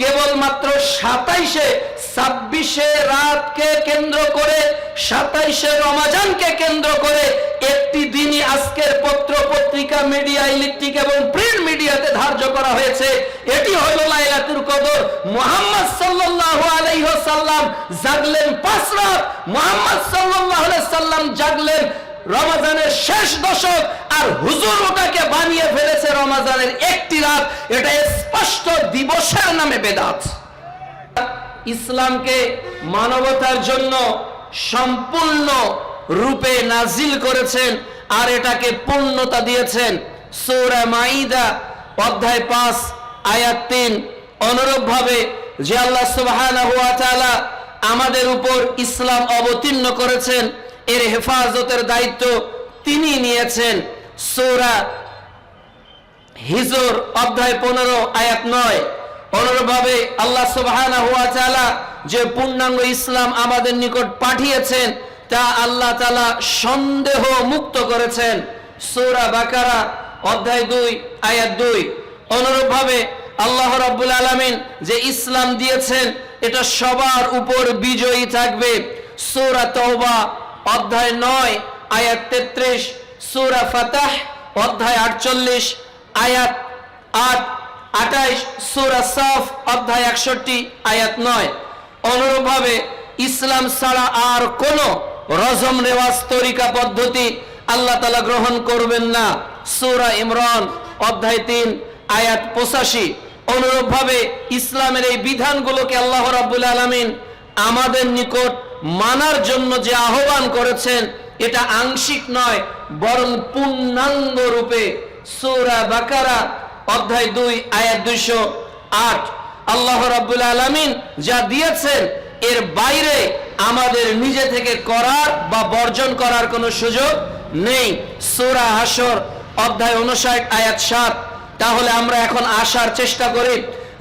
কেবলমাত্র সাতাইশে ছাব্বিশে রাতকে কেন্দ্র করে, সাতাইশে রমাজানকে কেন্দ্র করে একটি দিনই আজকের পত্র পত্রিকা, মিডিয়া, ইলেকট্রিক এবং প্রিন্ট মিডিয়াতে ধার্য করা হয়েছে। এটি হল লাইলাতুল কদর। মোহাম্মদ সাল্লাল্লাহু আলাইহি ওয়াসাল্লাম জাগলেন পাঁচ রাত। মোহাম্মদ সাল্লাল্লাহু আলাইহি সাল্লাম জাগলেন রমাজানের শেষ দশক। আর হুজুর ওটাকে বানিয়ে ফেলেছে রমাজানের একটি রাত। এটা স্পষ্ট দিবসের নামে বেদাত। ইসলামকে মানবতার জন্য সম্পূর্ণ রূপে নাজিল করেছেন আর এটাকে পূর্ণতা দিয়েছেন। সৌরা মাইদা অধ্যায় পাঁচ, আয়াত তিন। অনুরূপ ভাবে যে আল্লাহ তাআলা আমাদের উপর ইসলাম অবতীর্ণ করেছেন, এর হেফাজতের দায়িত্ব তিনি নিয়েছেন। সৌরা হিজর অধ্যায় পনেরো, আয়াত নয়। অনুরূপভাবে আল্লাহ সুবহানাহু ওয়া তাআলা যে পূর্ণাঙ্গ ইসলাম আমাদের নিকট পাঠিয়েছেন, তা আল্লাহ তাআলা সন্দেহ মুক্ত করেছেন। সূরা বাকারা, অধ্যায় দুই, আয়াত দুই। অনুরূপভাবে আল্লাহ রাব্বুল আলামিন যে ইসলাম দিয়েছেন, এটা সবার উপর বিজয়ী থাকবে। সূরা তওবা, অধ্যায় নয়, আয়াত তেত্রিশ। সূরা ফাতাহ, অধ্যায় আটচল্লিশ। আয়াত আট, আঠাইশ, সুরা সাফ, অধ্যায় একষট্টি, আয়াত নয়। অনুরূপভাবে ইসলাম ছাড়া আর কোন রজম রেওয়াজ তরিকা পদ্ধতি আল্লাহ তালা গ্রহণ করবেন না। সুরা ইমরান, অধ্যায় তিন, আয়াত পঁচাশি। অনুরূপভাবে ইসলামের এই বিধানগুলোকে আল্লাহ রাবুল আলমিন আমাদের নিকট মানার জন্য যে আহ্বান করেছেন, এটা আংশিক নয়, বরং পূর্ণাঙ্গ রূপে সূরা বাকারা, অধ্যায় দুই, আয়াত দুইশো আট। আল্লাহ রাব্বুল আলামিন যা দিয়েছেন, এর বাইরে আমাদের নিজে থেকে করার বা বর্জন করার কোনো সুযোগ নেই। সূরা হাসর অধ্যায় উনষাট আয়াত সাত। তাহলে আমরা এখন আসার চেষ্টা করি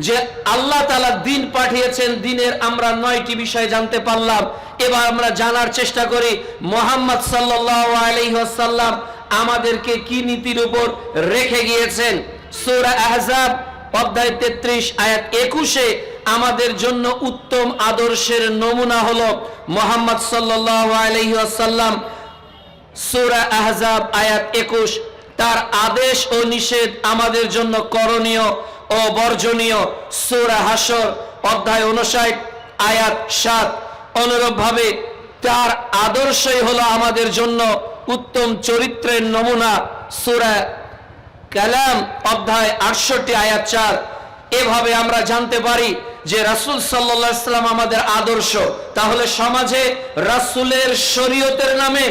যে আল্লাহ তালা দিন পাঠিয়েছেন, দিনের আমরা নয়টি বিষয় জানতে পারলাম। এবার আমরা জানার চেষ্টা করি, মোহাম্মদ সাল্লাহ আলহ্লাম আমাদেরকে কি নীতির উপর রেখে গিয়েছেন? সূরা আহজাব, অধ্যায় তেত্রিশ, আয়াত একুশে আমাদের জন্য উত্তম আদর্শের নমুনা হল মোহাম্মদ সাল্লাহ আলহ্লাম সূরা আহজাব, আয়াত একুশ, তার আদেশ ও নিষেধ আমাদের জন্য করণীয় ও বর্জনীয়। সূরা হাসর অধ্যায় উনষাট আয়াত সাত। অনুরূপ ভাবে তার আদর্শই হলো আমাদের জন্য উত্তম চরিত্রের নমুনা সূরা কালাম, অধ্যায় আটষট্টি, আয়াত চার। এভাবে আমরা জানতে পারি যে রাসূল সাল্লাম আমাদের আদর্শ। তাহলে সমাজে রাসূলের শরীয়তের নামে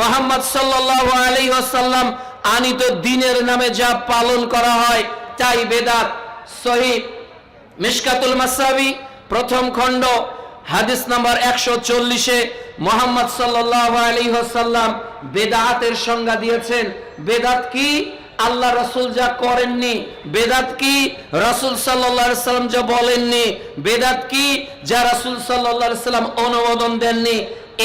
মোহাম্মদ সাল্লাল্লাহু আলাইহি ওয়াসাল্লাম আনিত দিনের নামে যা পালন করা হয়, তাই বেদাত সহি। মিশকাতুল মাসাবি, প্রথম খণ্ড। হাদিস নাম্বার একশো চল্লিশে মোহাম্মদ সাল্লাহ আলী হাসাল্লাম বেদাতের সংজ্ঞা দিয়েছেন। বেদাত কি? আল্লাহ রসুল যা করেননি। বেদাত কি? রসুল সাল্লাম যা বলেননি। বেদাত কি? যা রসুল সাল্লাম অনুমোদন দেননি।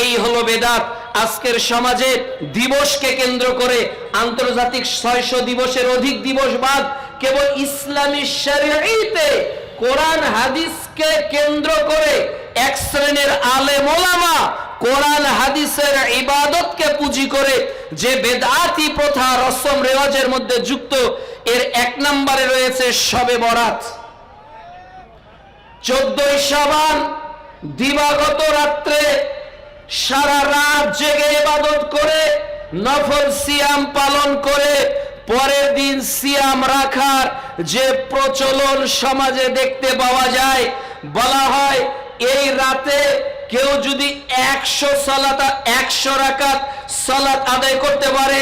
এই হলো বেদাত। আজকের সমাজে দিবসকে কেন্দ্র করে আন্তর্জাতিক ছয়শো দিবসের অধিক দিবস বাদ কেবল ইসলামী শরীয়তে কোরআন হাদিসকে কেন্দ্র করে এক শ্রেণির আলেম ওলামা কোরআন হাদিসের ইবাদতকে পুঁজি করে যে বেদাতি প্রথা রসম রেওয়াজের মধ্যে যুক্ত, এর এক নম্বরে রয়েছে সবে বরাত। চোদ্দই সাবান দিবাগত রাত্রে সারা রাত জেগে ইবাদত করে, নফল সিয়াম পালন করে পরের দিন সিয়াম রাখার যে প্রচলন সমাজে দেখতে পাওয়া যায়, বলা হয় এই রাতে কেউ যদি একশো সলাতা, একশো রাকাত সলাত আদায় করতে পারে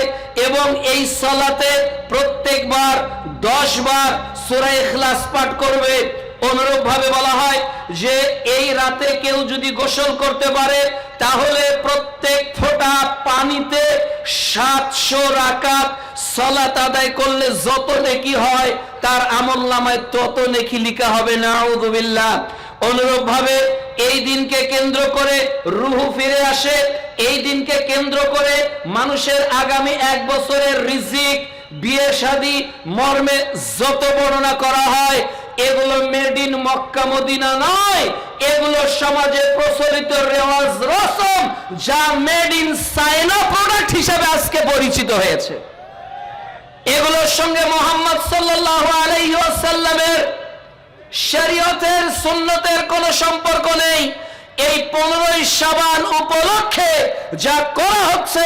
এবং এই সলাতে প্রত্যেকবার দশ বার সুরাই খ্লাস পাঠ করবে অনুরূপ ভাবে বলা হয় যে এই রাতে কেউ যদি গোসল করতে পারে, তাহলে প্রত্যেক ফোঁটা পানিতে সাতশো রাকাত সলাত আদায় করলে যত নেকি হয়, তার আমল নামায় তত নেকি লিখা হবে। না উদুবিল্লা অনুরূপ ভাবে এই দিনকে কেন্দ্র করে রুহু ফিরে আসে। এই দিনকে কেন্দ্র করে মানুষের আগামী এক বছরের রিজিক বিয়ে শাদী, মর্মে যত বর্ণনা করা হয় এগুলো মেড ইন মক্কা, মদিনা নয়। এগুলো সমাজে প্রচলিত রেওয়াজ রসম, যা মেড ইন চায়না প্রোডাক্ট হিসেবে আজকে পরিচিত হয়েছে। এগুলোর সঙ্গে মোহাম্মদ আলাইহি শরীয়তের, সুন্নতের কোনো সম্পর্ক নেই। এই পনেরোই সাবান উপলক্ষে যা করা হচ্ছে,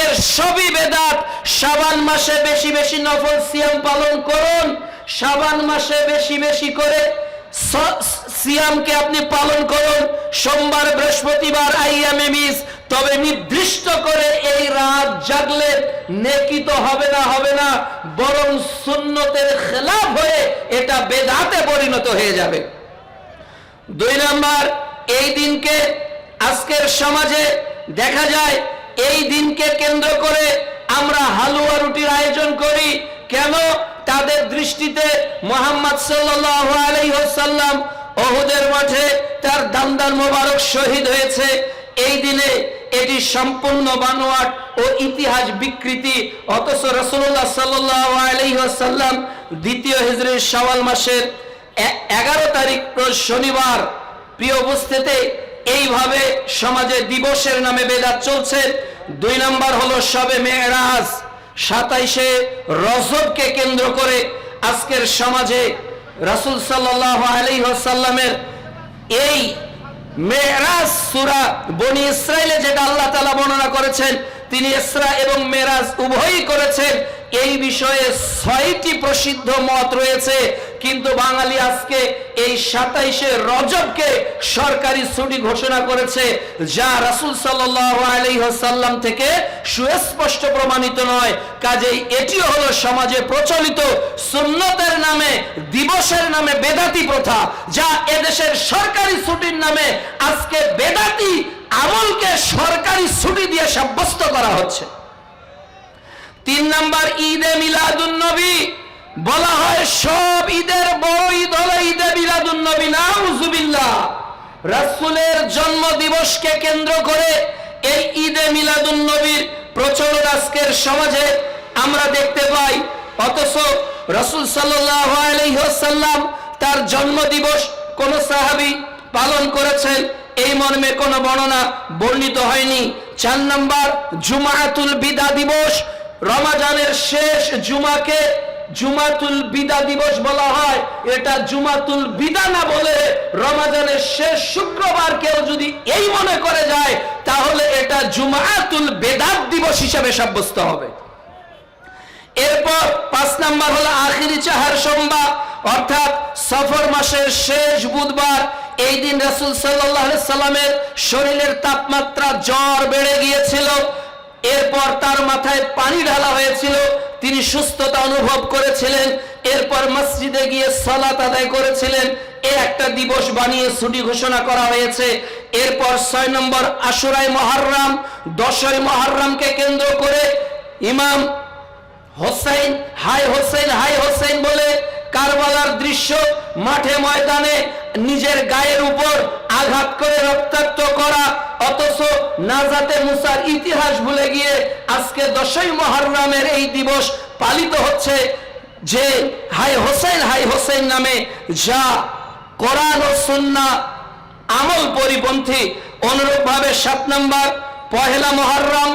এর সবই বেদাত। সাবান মাসে বেশি বেশি নফল সিয়াম পালন করুন। সাবান মাসে বেশি বেশি করে সিয়ামকে আপনি পালন করুন। সোমবার বৃহস্পতিবার আইয়ামে মিস। তবে নির্দিষ্ট করে এই রাত জাগলে নেকি তো হবে না হবে না। বরং সুন্নতের খেলাফ হয়ে এটা বেদাতে পরিণত হয়ে যাবে। দুই নাম্বার, এই দিনকে আজকের সমাজে দেখা যায়, এই দিনকে কেন্দ্র করে আমরা হালুয়া রুটির আয়োজন করি। কেন? তাদের দৃষ্টিতে মোহাম্মদ ওয়াসাল্লাম ওহুদের মাঠে তার দামদার মোবারক শহীদ হয়েছে। এই দিনে এটি সম্পূর্ণ বানোয়াট ও ইতিহাস বিকৃতি, অথচ রসুল্লাহ সাল্লাহ আলহিহাসাল্লাম দ্বিতীয় হিজরির সওয়াল মাসের এগারো তারিখ শনিবার, প্রিয় উপস্থিতি, এইভাবে সমাজে দিবসের নামে বেদাত চলছে। দুই নম্বর হলো সবে মেয়েরাজ। সাতাইশে রজবকে কেন্দ্র করে আজকের সমাজে রাসুল সাল্লাহ আলহিহাসাল্লামের এই মেরাজ সুরা বনি ইসরায়েলে যেটা আল্লাহ তালা বর্ণনা করেছেন, তিনি ইসরা এবং মেরাজ উভয়ই করেছেন, এই বিষয়ে ছয়টি প্রসিদ্ধ মত রয়েছে। কিন্তু বাঙালি আজকে এই সাতাইশে রজবকে সরকারি ছুটি ঘোষণা করেছে, যা রাসুল সাল্লাম থেকে সুস্পষ্ট প্রমাণিত নয়। কাজেই এটিও হলো সমাজে প্রচলিত সুন্নতের নামে, দিবসের নামে বেদাতি প্রথা, যা এদেশের সরকারি ছুটির নামে আজকে বেদাতি আমলকে সরকারি ছুটি দিয়ে সাব্যস্ত করা হচ্ছে। তিন নাম্বার, ঈদে মিলাদুন নবী। বলা হয় সব ঈদের বড় ঈদ হলো ঈদে মিলাদুন নবী নাউজুবিল্লাহ। রাসূলের জন্ম দিবসকে কেন্দ্র করে এই ঈদে মিলাদুন নবীর প্রচলন আজকের সমাজে আমরা দেখতে পাই। অথচ রাসূল ওয়াসাল্লাম তার জন্ম দিবস কোন সাহাবী পালন করেছেন? এই মর্মে কোনো বর্ণনা বর্ণিত হয়নি। চার নম্বর, জুমাতুল বিদা দিবস। রমাজানের শেষ জুমাকে জুমাতুল বিদা দিবস বলা হয়। এটা জুমাতুল বিদা না বলে রমাজানের শেষ শুক্রবার কেউ যদি এই মনে করে যায়, তাহলে এটা জুমাতুল বেদাত দিবস হিসেবে সাব্যস্ত হবে। এরপর পাঁচ নাম্বার হলো আখিরি চাহার সোমবার, অর্থাৎ সফর মাসের শেষ বুধবার। এই দিন রাসুল আলাইহি সাল্লামের শরীরের তাপমাত্রা জ্বর বেড়ে গিয়েছিল। এরপর তার মাথায় পানি ঢালা হয়েছিল, তিনি সুস্থতা অনুভব করেছিলেন, এরপর মসজিদে গিয়ে সালাত আদায় করেছিলেন, এ একটা দিবস বানিয়ে ছুটি ঘোষণা করা হয়েছে। এরপর ছয় নম্বর আশুরাই মহাররাম দশই মহাররামকে কেন্দ্র করে ইমাম হোসেন, হাই হোসেন হাই হোসেন বলে কারবালার দৃশ্য মাঠে ময়দানে নিজের গায়ের উপর আঘাত করে রক্তাক্ত করা, অথচ নাজাতে মুসার ইতিহাস ভুলে গিয়ে আজকে দশই মহরমের এই দিবস পালিত হচ্ছে, যে হাই হোসেন হাই হোসেন নামে যা কোরআন ও সুন্না আমল পরিপন্থী, অনুরূপভাবে সাত নম্বর, পহেলা মহরম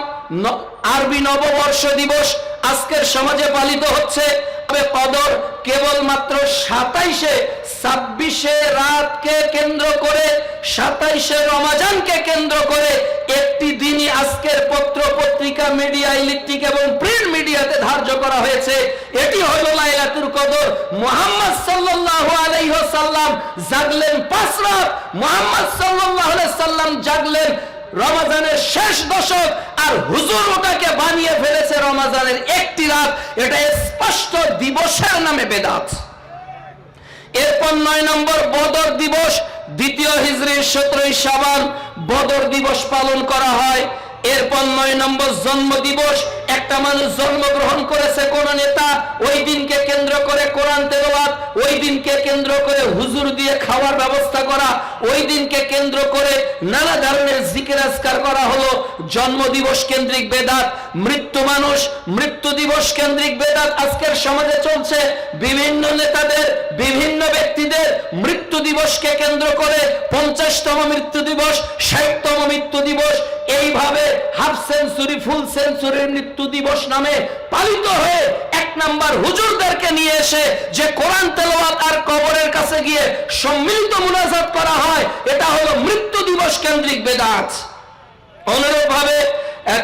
আরবি নববর্ষ দিবস আজকের সমাজে পালিত হচ্ছে। কদর কেবলমাত্র সাতাইশে ছাব্বিশে রাতকে কেন্দ্র করে, সাতাইশে রমাজানকে কেন্দ্র করে একটি দিনই আজকের পত্র পত্রিকা, মিডিয়া, ইলেকট্রিক এবং প্রিন্ট মিডিয়াতে ধার্য করা হয়েছে। এটি হল লাইলাতুল কদর। মোহাম্মদ সাল্লাল্লাহু আলাইহি ওয়াসাল্লাম জাগলেন পাঁচ রাত। মোহাম্মদ সাল্লাল্লাহু আলাইহি সাল্লাম জাগলেন রমাজানের শেষ দশক আর হুজুর ওটাকে বানিয়ে ফেলেছে রমাজানের একটি রাত। এটা স্পষ্ট দিবসের নামে বেদাত। এরপর নয় নম্বর বদর দিবস, দ্বিতীয় হিজড়ির সতেরোই সাবান বদর দিবস পালন করা হয়। এরপর নয় নম্বর জন্ম দিবস। একটা মানুষ জন্মগ্রহণ করেছে কোন নেতা, ওই দিনকে কেন্দ্র করে কোরআন তেলাওয়াত, ওই দিনকে কেন্দ্র করে হুজুর দিয়ে খাওয়ার ব্যবস্থা করা, ওই দিনকে কেন্দ্র করে নানা ধরনের জিকির আজকার করা হলো। জন্ম দিবস কেন্দ্রিক বেদাত, মৃত্যু মানুষ, মৃত্যু দিবস কেন্দ্রিক বেদাত আজকের সমাজে চলছে। বিভিন্ন নেতাদের বিভিন্ন ব্যক্তিদের মৃত্যু দিবসকে কেন্দ্র করে পঞ্চাশতম মৃত্যু দিবস, ষাটতম মৃত্যু দিবস, এইভাবে হাফ সেঞ্চুরি, ফুল সেঞ্চুরির মৃত্যু দিবস নামে পালিত হয়ে এক নাম্বার হুজুরদেরকে নিয়ে এসে যে কোরআন তেলাওয়াত আর কবরের কাছে গিয়ে সম্মিলিত মুনাজাত করা হয়, এটা হলো মৃত্যু দিবস কেন্দ্রিক বেদাত। অনুরূপ ভাবে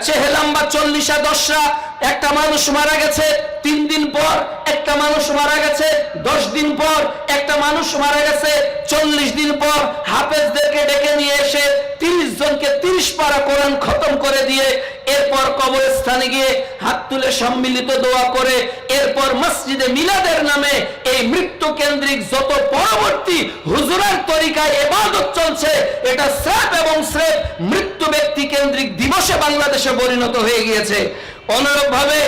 চেহেলাম বা চল্লিশা দশরা একটা মানুষ মারা গেছে, তিন দিন পর একটা মানুষ মারা গেছে, দশ দিন পর একটা মানুষ মারা গেছে, চল্লিশ দিন পর হাফেজদেরকে ডেকে নিয়ে এসে তিরিশ জনকে তিরিশ পারা কোরআন খতম করে দিয়ে এরপর কবরস্থানে গিয়ে হাত তুলে সম্মিলিত দোয়া করে, এরপর মসজিদে মিলাদের নামে এই মৃত্যু কেন্দ্রিক যত পরবর্তী হুজুরের তরিকায় এবাদত চলছে, এটা স্রেফ এবং স্রেফ মৃত্যু ব্যক্তি কেন্দ্রিক দিবসে বাংলাদেশে পরিণত হয়ে গিয়েছে। অনুরূপ ভাবে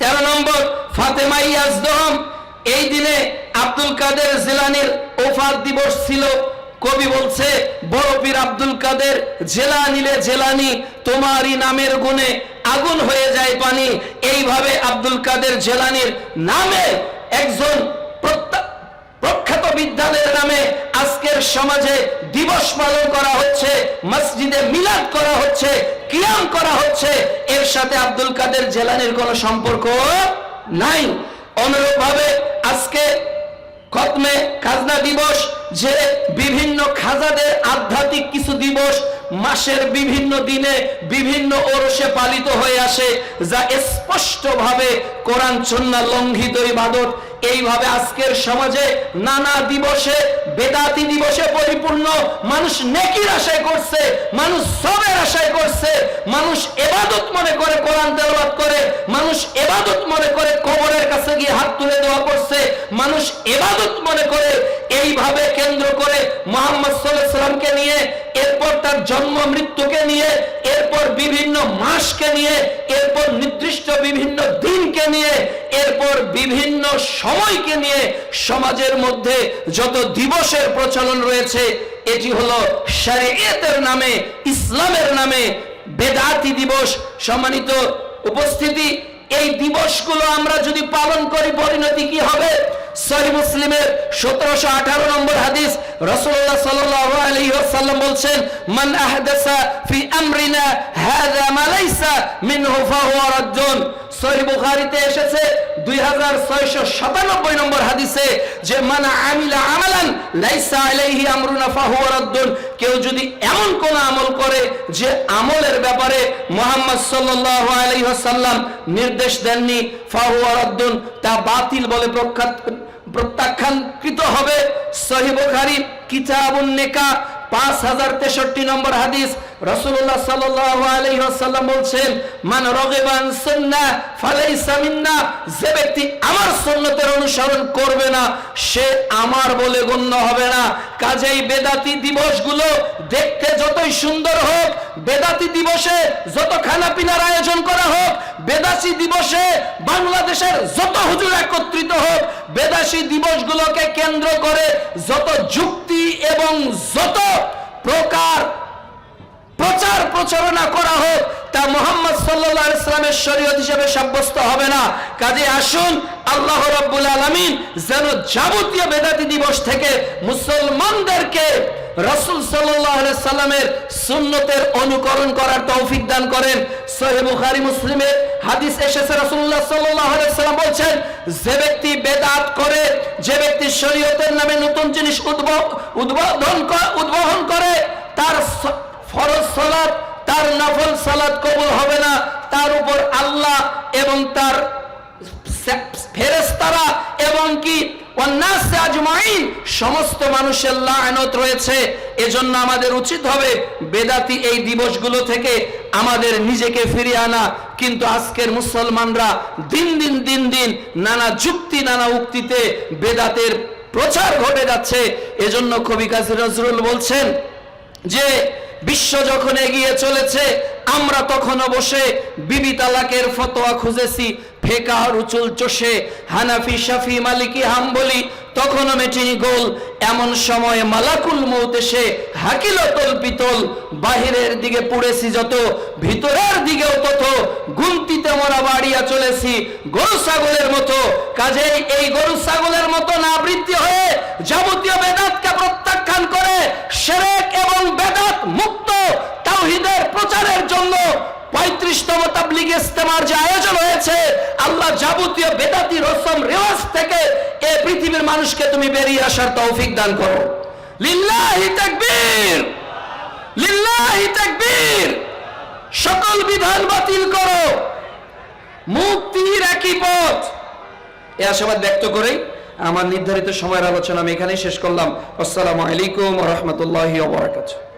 তেরো নম্বর ফাতেমা ইয়াজদহম এই দিনে আব্দুল কাদের জেলানির ওফাত দিবস ছিল। কবি বলছে, বড় পীর আব্দুল কাদের জেলা নিলে জেলানি, তোমারই নামের গুণে আগুন হয়ে যায় পানি। এইভাবে আব্দুল কাদের জেলানির নামে একজন প্রখ্যাত বিদ্যালয়ের নামে আজকের সমাজে দিবস পালন করা হচ্ছে, মসজিদে মিলাদ করা হচ্ছে, কিয়াম করা হচ্ছে। এর সাথে আব্দুল কাদের জেলানির কোনো সম্পর্ক নাই। অনুরূপভাবে আজকে খতমে খাজনা দিবস যে বিভিন্ন খাজাদের আধ্যাত্মিক কিছু দিবস মাসের বিভিন্ন দিনে বিভিন্ন ওরসে পালিত হয়ে আসে, যা স্পষ্টভাবে কোরআন সন্না লঙ্ঘিত ইবাদত এইভাবে আজকের সমাজে নানা দিবসে, বেদাতি দিবসে পরিপূর্ণ মানুষ নেকির আশায় করছে, মানুষ সবের আশায় করছে, মানুষ এবাদত মনে করে কোরআন তেলবাদ করে, মানুষ এবাদত মনে করে কবরের কাছে গিয়ে হাত তুলে দেওয়া করছে, মানুষ এবাদত মনে করে এইভাবে কেন্দ্র করে মোহাম্মদ সাল্লামকে নিয়ে, এরপর তার জন্ম মৃত্যুকে নিয়ে, এরপর বিভিন্ন মাসকে নিয়ে, এরপর নির্দিষ্ট বিভিন্ন দিনকে নিয়ে, এরপর বিভিন্ন সময়কে নিয়ে সমাজের মধ্যে যত দিবসের প্রচলন রয়েছে, এটি হলো শরীয়তের নামে, ইসলামের নামে বেদাতি দিবস সম্মানিত উপস্থিতি। এই দিবসগুলো আমরা যদি পালন করি, পরিণতি কি হবে? সহি মুসলিমের সতেরোশো আঠারো নম্বর হাদিস রসুল্লাহ সাল্লাল্লাহু আলাইহি ওয়াসাল্লাম বলছেন মান আহদাসা ফি আমরিনা হাযা মা লাইসা মিনহু ফাহুয়া রাদ্দুন সহি বুখারীতে এসেছে 2697 নম্বর হাদিসে যে, মান কেউ যদি এমন কোন আমল করে যে আমলের ব্যাপারে মোহাম্মদ সাল্লাল্লাহু আলাইহি ওয়াসাল্লাম নির্দেশ দেননি ফাহুয়া রাদ্দুন তা বাতিল বলে প্রখ্যাত, প্রত্যাখ্যানকৃত হবে। সহি বুখারী কিতাবুন নিকা, পাঁচ হাজার তেষট্টি নম্বর হাদিস রসুল্লাহ সাল্লাল্লাহু আলাইহি ওয়াসাল্লাম বলছেন, মান রগিবান সুন্নাহ ফালাইসা মিন্না। যে ব্যক্তি আমার সুন্নতের অনুসরণ করবে না, সে আমার বলে গণ্য হবে না। কাজেই বেদাতি দিবসগুলো দেখতে যতই সুন্দর হোক, বেদাতি দিবসে যত খানা পিনার আয়োজন করা হোক, বেদাসী দিবসে বাংলাদেশের যত হুজুর একত্রিত হোক, বেদাসী দিবসগুলোকে কেন্দ্র করে যত যুক্তি এবং যত প্রকার প্রচার প্রচারণা করা হোক, তা মোহাম্মদ সাল্লাহ ইসলামের শরীয়ত হিসেবে সাব্যস্ত হবে না। কাজে আসুন, আল্লাহ রাব্বুল আলামিন যেন যাবতীয় বেদাতি দিবস থেকে মুসলমানদেরকে রাসূল সাল্লামের সুন্নতের অনুকরণ করার তৌফিক দান করেন। সহিহ বুখারী মুসলিমে হাদিস এসেছে সাল্লাল্লাহু সাল্লাম বলছেন, যে ব্যক্তি বেদাত করে, যে ব্যক্তি শরীয়তের নামে নতুন জিনিস উদ্বোধন ক- উদ্ভাবন করে, তার ফরজ সালাত, তার নফল সালাত কবুল হবে না। তার উপর আল্লাহ এবং তার ফেরেস্তারা এবং কি সমস্ত মানুষের লায়নত রয়েছে। এজন্য আমাদের উচিত হবে বেদাতি এই দিবসগুলো থেকে আমাদের নিজেকে ফিরিয়ে আনা। কিন্তু আজকের মুসলমানরা দিন দিন দিন দিন নানা যুক্তি, নানা উক্তিতে বেদাতের প্রচার ঘটে যাচ্ছে। এজন্য কবি কাজী নজরুল বলছেন যে বিশ্ব যখন এগিয়ে চলেছে, আমরা তখনও বসে বিবি তালাকের ফতোয়া খুঁজেছি। ফেকা রুচুল চষে, হানাফি, শাফি, মালিকি, হাম্বলি তখনও মেটিনি গোল, এমন সময় মালাকুল মৌত এসে হাকিল তল পিতল, বাহিরের দিকে পুড়েছি যত, ভিতরের দিকেও তত গুনতিতে মরা বাড়িয়া চলেছি গরু ছাগলের মতো। কাজেই এই গরু ছাগলের মতো না বৃদ্ধি হয়ে যাবতীয় বেদাতকে প্রত্যাখ্যান করে সেরেক এবং বেদাত মুক্ত তাওহিদের প্রচারের জন্য পঁয়ত্রিশতম তাবলিগ ইস্তেমার যে আয়োজন হয়েছে, আল্লাহ যাবতীয় বেদাতি রসম রেওয়াজ থেকে এ পৃথিবীর মানুষকে তুমি বেরিয়ে আসার তৌফিক দান করো। লিল্লাহি তাকবীর! লিল্লাহি তাকবীর! সকল বিধান বাতিল করো। মুক্তির একই পথ। এ আশাবাদ ব্যক্ত করেই আমার নির্ধারিত সময়ের আলোচনা আমি এখানেই শেষ করলাম। আসসালামু আলাইকুম রহমতুল্লাহ বারাকাতুহু।